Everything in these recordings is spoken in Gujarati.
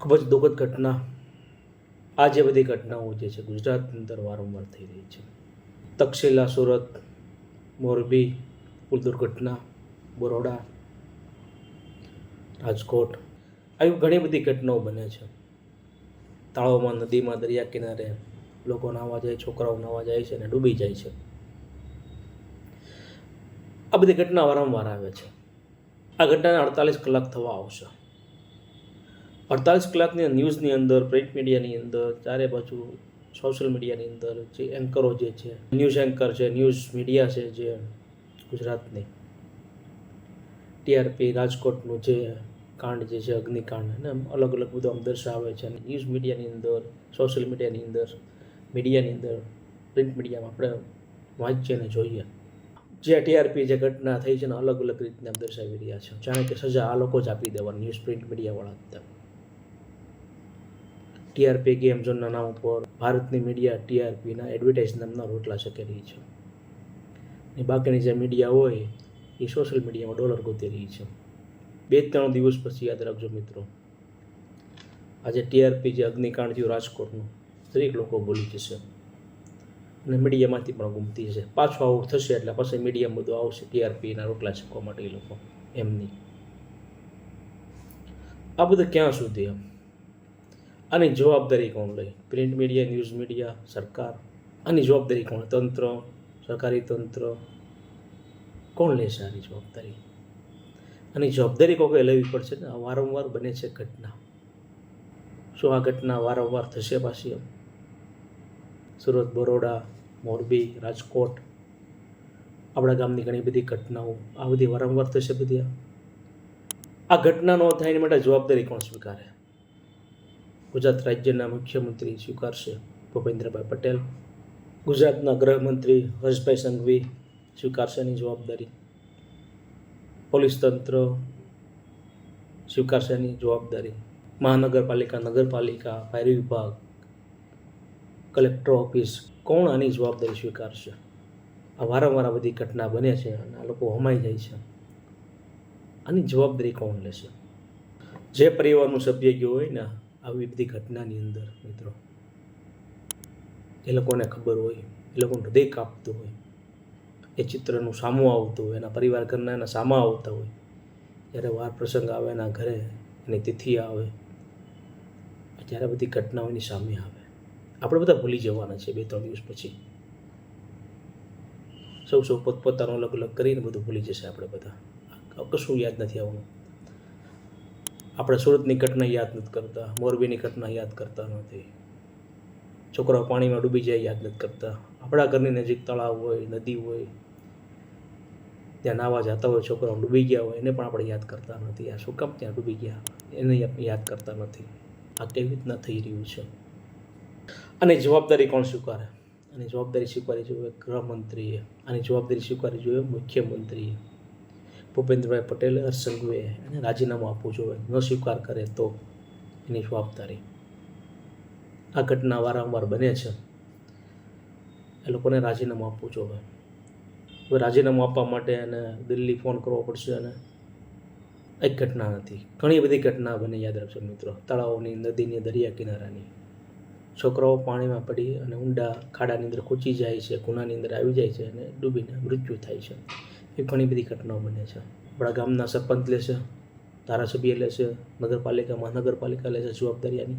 ખૂબ જ દુઃખદ ઘટના આ જે બધી ઘટનાઓ જે છે ગુજરાતની અંદર વારંવાર થઈ રહી છે. તક્ષશિલા, સુરત, મોરબી પુલ દુર્ઘટના, બરોડા, રાજકોટ, આવી ઘણી બધી ઘટનાઓ બને છે. તળાવમાં નદીમાં, દરિયા કિનારે લોકો નાહવા જાય, છોકરાઓ નાહવા જાય છે અને ડૂબી જાય છે. આ બધી ઘટના વારંવાર આવે છે. આ ઘટનાને અડતાલીસ કલાક થવા આવશે. અડતાલીસ કલાકની ન્યૂઝની અંદર પ્રિન્ટ મીડિયાની અંદર, ચારે બાજુ સોશિયલ મીડિયાની અંદર જે એન્કરો જે છે ન્યૂઝ એન્કર છે ન્યૂઝ મીડિયા છે જે ગુજરાતની ટીઆરપી રાજકોટનું જે કાંડ જે છે, અગ્નિકાંડ, અને અલગ અલગ બધું આમ દર્શાવે છે. અને ન્યૂઝ મીડિયાની અંદર સોશિયલ મીડિયાની અંદર મીડિયાની અંદર પ્રિન્ટ મીડિયામાં આપણે વાંચીએ અને જોઈએ. જે ટીઆરપી જે ઘટના થઈ છે ને અલગ અલગ રીતને દર્શાવી રહ્યા છે. જાણે કે સજા આ લોકો જ આપી દેવાની ન્યૂઝ પ્રિન્ટ મીડિયાવાળા ટીઆરપી ગેમ ઝોનના નામ ઉપર ભારતની મીડિયા ટીઆરપીના એડવર્ટાઇઝ નામના રોટલા શકે રહી છે. ને બાકીની જે મીડિયા હોય, એ સોશિયલ મીડિયામાં ડોલર ગોતી રહી છે. બે ત્રણ દિવસ પછી યાદ રાખજો મિત્રો. આજે ટીઆરપી જે અગ્નિકાંડ થયું રાજકોટનું, દરેક લોકો ભૂલી જશે. અને મીડિયામાંથી પણ ગુમતી જશે પાછું આવું થશે એટલે પછી મીડિયા બધું આવશે ટીઆરપીના રોટલા છકવા માટે એ લોકો, એમની. આ બધું ક્યાં સુધી એમ? આની જવાબદારી કોણ લે પ્રિન્ટ મીડિયા, ન્યૂઝ મીડિયા, સરકાર? આની જવાબદારી કોણ? તંત્ર, સરકારી તંત્ર? કોણ લેશે આની જવાબદારી? આની જવાબદારી કોઈ લેવી પડશે ને? આ વારંવાર બને છે ઘટના. શું આ ઘટના વારંવાર થશે પાછી સુરત, બરોડા, મોરબી, રાજકોટ, આપણા ગામની ઘણી બધી ઘટનાઓ. આ બધી વારંવાર થશે બધી? આ ઘટના ન થાય એની માટે જવાબદારી કોણ સ્વીકારે? ગુજરાત રાજ્યના મુખ્યમંત્રી સ્વીકારશે ભૂપેન્દ્રભાઈ પટેલ. ગુજરાતના ગૃહમંત્રી હર્ષભાઈ સંઘવી સ્વીકારશે એની જવાબદારી. પોલીસ તંત્ર સ્વીકારશે એની જવાબદારી. મહાનગરપાલિકા, નગરપાલિકા, ફાયર વિભાગ, કલેક્ટર ઓફિસ કોણ આની જવાબદારી સ્વીકારશે? આ વારંવાર બધી ઘટના બને છે અને આ લોકો હમાઈ જાય છે. આની જવાબદારી કોણ લેશે? જે પરિવારનું સભ્ય ગયો હોય ને આવી બધી ઘટનાની અંદર, મિત્રો. એ લોકોને ખબર હોય, એ લોકોનું હૃદય કાપતું હોય, એ ચિત્રનું સામું આવતું હોય, એના પરિવાર ઘરના એના સામા આવતા હોય. જ્યારે વાર પ્રસંગ આવે, એના ઘરે એની તિથિ આવે જ્યારે બધી ઘટનાઓ એની સામે આવે. આપણે બધા ભૂલી જવાના છે બે ત્રણ દિવસ પછી. સૌ સૌ પોતપોતાનું અલગ અલગ કરીને બધું ભૂલી જશે આપણે બધા. કશું યાદ નથી આવવાનું. આપણે સુરતની ઘટના યાદ નથી કરતા, મોરબીની ઘટના યાદ કરતા નથી. છોકરાઓ પાણીમાં ડૂબી જાય યાદ નથી કરતા. આપણા ઘરની નજીક તળાવ હોય, નદી હોય, ત્યાં નાવા જતા હોય, છોકરાઓ ડૂબી ગયા હોય, એને પણ આપણે યાદ કરતા નથી. આ શું કામ ત્યાં ડૂબી ગયા? એને યાદ કરતા નથી. આ કેવી રીતના થઈ રહ્યું છે? અને જવાબદારી કોણ સ્વીકારે? અને જવાબદારી સ્વીકારવી જોઈએ ગૃહમંત્રીએ. અને જવાબદારી સ્વીકારવી જોઈએ મુખ્યમંત્રીએ. ભૂપેન્દ્રભાઈ પટેલે હર્ષ સંઘવીએ એને રાજીનામું આપવું જોઈએ. ન સ્વીકાર કરે તો એની જવાબદારી આ ઘટના વારંવાર બને છે. એ લોકોને રાજીનામું આપવું જોઈએ. હવે રાજીનામું આપવા માટે એને દિલ્હી ફોન કરવો પડશે અને એક ઘટના નથી ઘણી બધી ઘટના બને યાદ રાખજો મિત્રો. તળાવોની, નદીની, દરિયા કિનારાની. છોકરાઓ પાણીમાં પડી અને ઊંડા ખાડાની અંદર ખૂંચી જાય છે ગુનાની અંદર આવી જાય છે અને ડૂબીને મૃત્યુ થાય છે. એ ઘણી બધી ઘટનાઓ બને છે. આપણા ગામના સરપંચ લેશે ધારાસભ્ય લેશે નગરપાલિકા, મહાનગરપાલિકા લેશે છે જવાબદારીની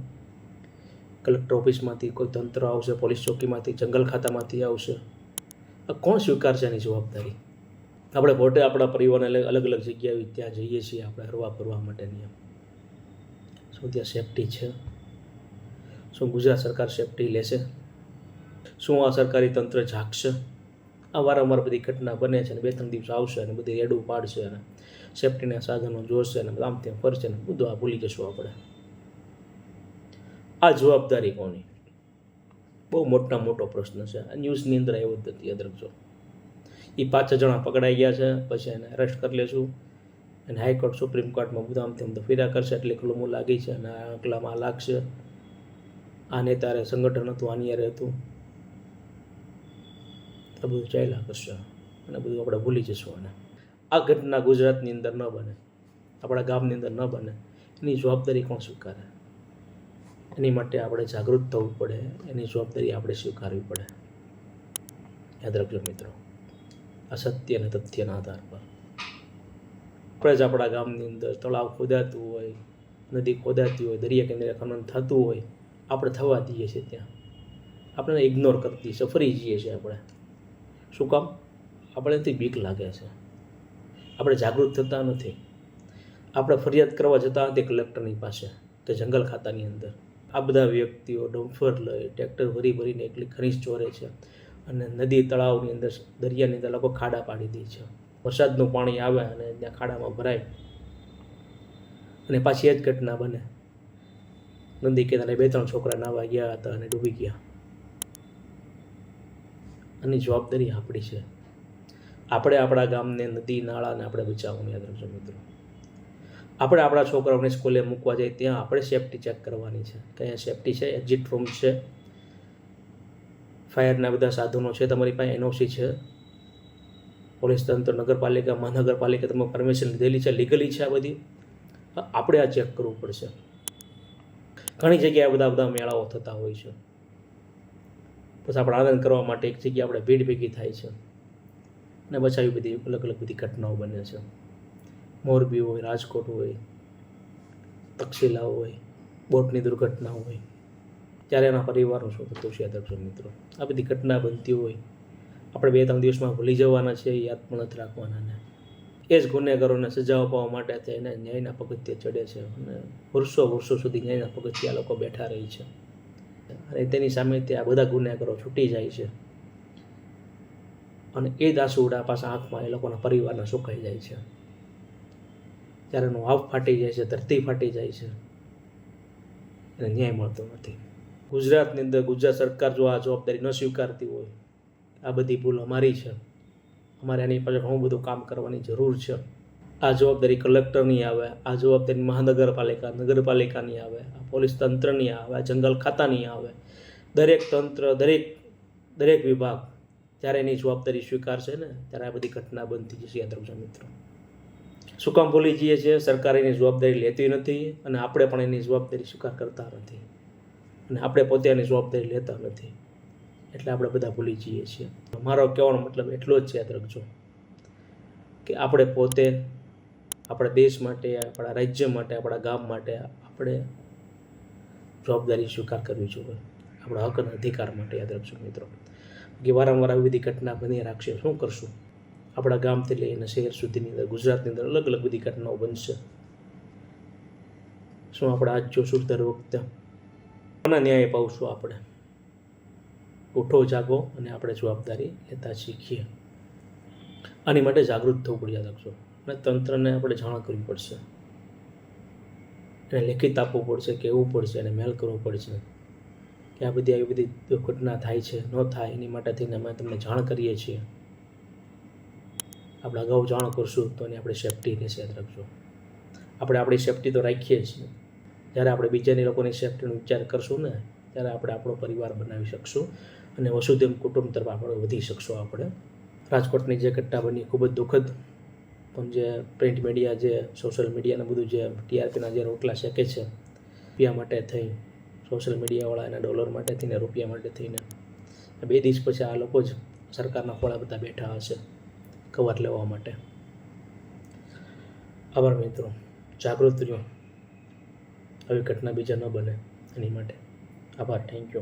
કલેક્ટર ઓફિસમાંથી કોઈ તંત્ર આવશે, પોલીસ ચોકીમાંથી, જંગલ ખાતામાંથી આવશે. આ કોણ સ્વીકારશે એની જવાબદારી? આપણે પોતે આપણા પરિવારને અલગ અલગ જગ્યાએ ત્યાં જઈએ છીએ, આપણે હરવા ફરવા માટેની એમ. શું ત્યાં સેફટી છે? શું ગુજરાત સરકાર સેફટી લેશે? શું આ સરકારી તંત્ર જાગશે? આ વારંવાર બધી ઘટના બને છે અને બે ત્રણ દિવસ આવશે અને બધી રેડું પાડશે અને સેફટીના સાધનો જોશે અને આમ તેમ ફરશે ને બધું આ ભૂલી જશું આપણે. આ જવાબદારી કોની? બહુ મોટા મોટો પ્રશ્ન છે. આ ન્યૂઝની અંદર આવ્યો જ નથી યાદ એ પાંચ જણા પકડાઈ ગયા છે, પછી એને અરેસ્ટ કરી લેશું અને હાઈકોર્ટ, સુપ્રીમ કોર્ટમાં બધા આમ તેમ તો ફેરા કરશે, એટલે ખુલ્લું લાગી છે અને આ કલમ આ લાગશે. આ નેતારે સંગઠન હતું આની યારે હતું. આ બધું ચાલ્યા કરશે. અને બધું આપણે ભૂલી જઈશું અને આ ઘટના ગુજરાતની અંદર ન બને. આપણા ગામની અંદર ન બને. એની જવાબદારી કોણ સ્વીકારે? એની માટે આપણે જાગૃત થવું પડે. એની જવાબદારી આપણે સ્વીકારવી પડે. યાદ રાખજો મિત્રો. આ સત્ય અને તથ્યના આધાર પર. આપણે જ આપણા ગામની અંદર તળાવ ખોદાતું હોય, નદી ખોદાતી હોય, દરિયા કિનારે ખનન થતું હોય, આપણે થવા દઈએ છીએ ત્યાં. આપણે ઇગ્નોર કરતી છે, ફરી જઈએ છીએ આપણે. શું કામ? આપણે એથી બીક લાગે છે. આપણે જાગૃત થતા નથી. આપણે ફરિયાદ કરવા જતા નથી કલેક્ટરની પાસે કે જંગલ ખાતાની અંદર. આ બધા વ્યક્તિઓ ડમ્ફર લઈ, ટ્રેક્ટર ભરી ભરીને એકલી ખનીજ ચોરે છે અને નદી તળાવની અંદર દરિયાની અંદર લોકો ખાડા પાડી દે છે. વરસાદનું પાણી આવે અને ત્યાં ખાડામાં ભરાય. અને પાછી એ જ ઘટના બને. નદી કિનારે બે ત્રણ છોકરા નાવા ગયા હતા અને ડૂબી ગયા. આની જવાબદારી આપણી છે. આપણે આપણા ગામને નદી નાળાને આપણે બચાવવાનું યાદ રાખજો મિત્રો. આપણે આપણા છોકરાઓને સ્કૂલે મૂકવા જઈએ ત્યાં આપણે સેફટી ચેક કરવાની છે. કયા સેફટી છે? એક્ઝિટ રૂમ છે. ફાયરના બધા સાધનો છે તમારી પાસે, એનઓસી છે. પોલીસ તંત્ર, નગરપાલિકા, મહાનગરપાલિકા તમે પરમિશન લીધેલી છે લીગલી છે આ બધી. આપણે આ ચેક કરવું પડશે. ઘણી જગ્યાએ બધા બધા મેળાઓ થતા હોય છે. બસ આપણે આનંદ કરવા માટે એક જગ્યાએ આપણે ભીડ ભેગી થાય છે. અને પછી આવી બધી અલગ અલગ બધી ઘટનાઓ બને છે. મોરબી હોય, રાજકોટ હોય, તક્ષશિલા હોય, બોટની દુર્ઘટના હોય. ત્યારે એના પરિવારનું શું થતું છે યાદ મિત્રો. આ બધી ઘટના બનતી હોય. આપણે બે ત્રણ દિવસમાં ભૂલી જવાના છે યાદ પણ નથી રાખવાના ને. એ જ ગુનેગારોને સજા અપાવવા માટે થઈને ન્યાયના પગથિયે ચડે છે. અને વર્ષો વર્ષો સુધી ન્યાયના પગથિયા લોકો બેઠા રહી છે. અને તેની સામેથી આ બધા ગુનેગારો છૂટી જાય છે. અને એ જ પાછા આંખમાં એ લોકોના પરિવારના સુકાઈ જાય છે. ત્યારે એનું આવ ફાટી જાય છે, ધરતી ફાટી જાય છે. અને ન્યાય મળતો નથી. ગુજરાતની અંદર ગુજરાત સરકાર જો આ જવાબદારી ન સ્વીકારતી હોય, આ બધી ભૂલ અમારી છે. અમારે એની પાછળ ઘણું બધું કામ કરવાની જરૂર છે. આ જવાબદારી કલેક્ટરની આવે, આ જવાબદારી મહાનગરપાલિકા નગરપાલિકાની આવે, આ પોલીસ તંત્રની આવે જંગલ ખાતાની આવે. દરેક તંત્ર, દરેક દરેક વિભાગ જ્યારે એની જવાબદારી સ્વીકારશે ને, ત્યારે આ બધી ઘટના બનતી જશે, યાદ રાખજો મિત્રો. શું કામ ભૂલી જઈએ છીએ? સરકાર એની જવાબદારી લેતી નથી અને આપણે પણ એની જવાબદારી સ્વીકાર કરતા નથી. અને આપણે પોતે એની જવાબદારી લેતા નથી. એટલે આપણે બધા ભૂલી જઈએ છીએ. મારો કહેવાનો મતલબ એટલો જ છે, યાદ રાખજો, કે આપણે પોતે આપણા દેશ માટે, આપણા રાજ્ય માટે, આપણા ગામ માટે આપણે જવાબદારી સ્વીકાર કરવી જોઈએ. આપણા હક અને અધિકાર માટે, યાદ રાખજો મિત્રો. કે વારંવાર આવી બધી ઘટના બની રાખશે. શું કરશું? આપણા ગામથી લઈને શહેર સુધીની અંદર, ગુજરાતની અંદર અલગ અલગ બધી ઘટનાઓ બનશે. શું આપણે આજ જોશું દર વખતે કોના ન્યાય પાવશું આપણે? ઉઠો, જાગો અને આપણે જવાબદારી લેતા શીખીએ. આની માટે જાગૃત થવું પડે, યાદ રાખજો. અને તંત્રને આપણે જાણ કરવી પડશે. એને લેખિત આપવું પડશે, કહેવું પડશે, એને મેલ કરવો પડશે કે આ બધી આવી બધી દુર્ઘટના થાય છે, ન થાય, એની માટે થઈને અમે તમને જાણ કરીએ છીએ. આપણે અગાઉ જાણ કરશું, તો એની આપણે સેફટી રહેશે યાદ રાખજો. આપણે આપણી સેફટી તો રાખીએ છીએ. જ્યારે આપણે બીજાની લોકોની સેફટીનો વિચાર કરશું ને, ત્યારે આપણે આપણો પરિવાર બનાવી શકશું અને વસુધૈવ કુટુંબ તરફ આપણે વધી શકશું આપણે. રાજકોટની જે ઘટના બની ખૂબ જ દુઃખદ પણ જે પ્રિન્ટ મીડિયા જે સોશિયલ મીડિયાને બધું જે ટીઆરપીના જે રોટલા શેકે છે, રૂપિયા માટે થઈ સોશિયલ મીડિયાવાળા એના ડોલર માટે થઈને, રૂપિયા માટે થઈને. બે દિવસ પછી આ લોકો જ સરકારના ખોળા બધા બેઠા હશે કવર લેવા માટે. આભાર મિત્રો. જાગૃત રહ્યો. આવી ઘટના બીજા ન બને એની માટે. આભાર. Thank you